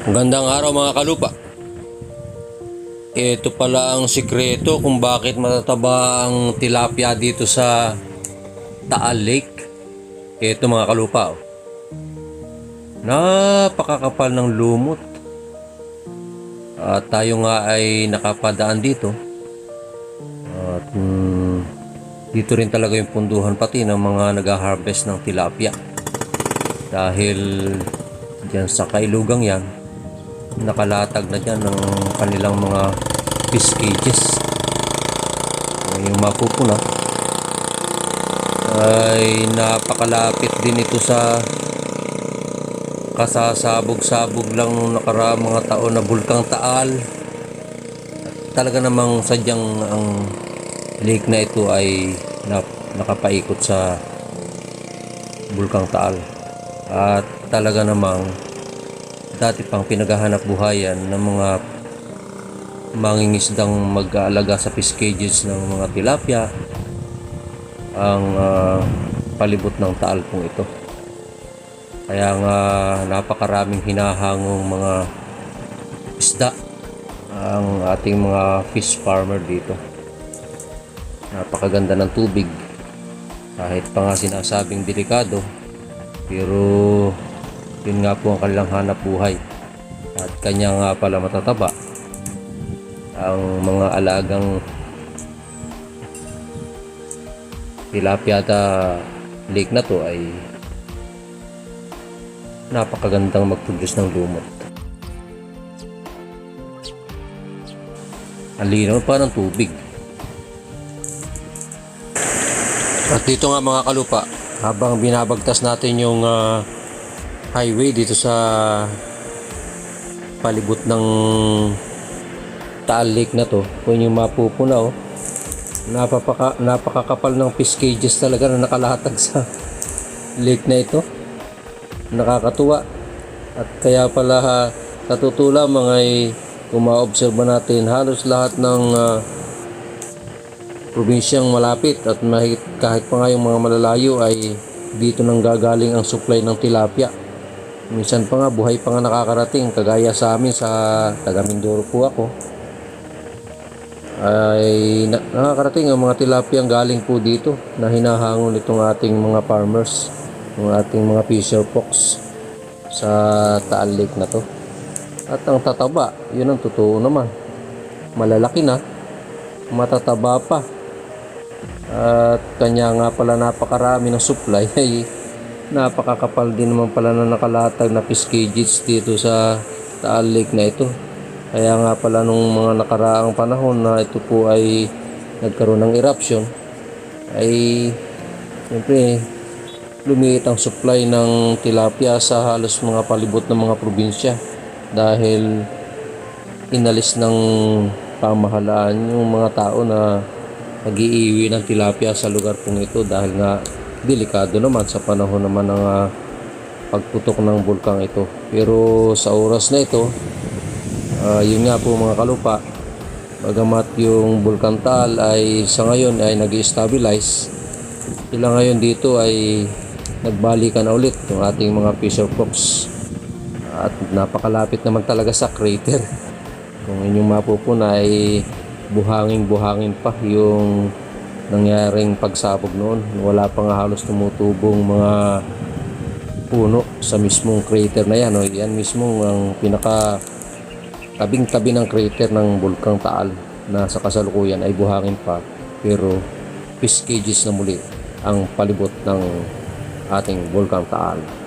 Magandang araw mga kalupa. Ito pala ang sikreto kung bakit matataba ang tilapia dito sa Taal Lake. Ito mga kalupa. oh. Napakakapal ng lumot. At tayo nga ay nakapadaan dito. At mm, dito rin talaga yung punduhan pati ng mga nag-harvest ng tilapia. Dahil Diyan sa kailugang yan, nakalatag na dyan ng kanilang mga fish cages. Yung mapupuna ay napakalapit din ito sa kasasabog-sabog lang nung nakaraang mga taon na bulkang taal. Talaga namang sadyang ang lake na ito ay nakapaikot sa bulkang taal. At talaga namang dati pang pinaghahanap buhayan ng mga mangingisdang mag-aalaga sa fish cages ng mga tilapia ang ah, palibot ng taal pong ito. Kaya nga napakaraming hinahangong mga isda ang ating mga fish farmer dito. Napakaganda ng tubig. Kahit pa nga sinasabing delikado, pero yun nga po ang kanilang hanap buhay. At kanya nga pala matataba ang mga alagang tilapia at lake na to ay napakagandang mag-produce ng lumot. Ang linaw pa ng tubig. At dito nga mga kalupa, habang binabagtas natin yung ah, highway dito sa palibot ng Taal Lake na to, kung yung mapupuna oh, napapaka, napakakapal ng fish cages talaga na nakalatag sa lake na ito. Nakakatuwa. At kaya pala totoo lamang ay kung natin halos lahat ng ah, probinsyang malapit at mahigit kahit pa nga yung mga malalayo ay dito nang gagaling ang supply ng tilapia. Minsan pa nga buhay pa nga nakakarating kagaya sa amin sa taga Mindoro po ako ay na- nakakarating ang mga tilapia galing po dito na hinahangon itong ating mga farmers ng ating mga fisher folks sa Taal Lake na to. At ang tataba, yun ang totoo naman. Malalaki na, matataba pa. At kanya nga pala napakarami ng supply ay napakakapal din naman pala na nakalatag na cages dito sa Taal Lake na ito. Kaya nga pala nung mga nakaraang panahon na ito po ay nagkaroon ng eruption ay siyempre lumiit ang supply ng tilapia sa halos mga palibot ng mga probinsya dahil inalis ng pamahalaan yung mga tao na nag-iiwi ng tilapia sa lugar pong ito dahil nga delikado naman sa panahon naman ng ah, pagputok ng bulkang ito. Pero sa oras na ito, ah, yun nga po mga kalupa, bagamat yung bulkan Taal ay sa ngayon ay nag-stabilize, sila ngayon dito ay nagbalikan na ulit yung ating mga fisher folks. At napakalapit naman talaga sa crater. Kung inyong mapupuna ay buhangin-buhangin pa yung nangyaring pagsabog noon. Wala pa nga halos tumutubong mga puno sa mismong crater na yan. O, yan mismo ang pinaka tabing-tabi ng crater ng Bulkang Taal na sa kasalukuyan ay buhangin pa pero fish cages na muli ang palibot ng ating Bulkang Taal.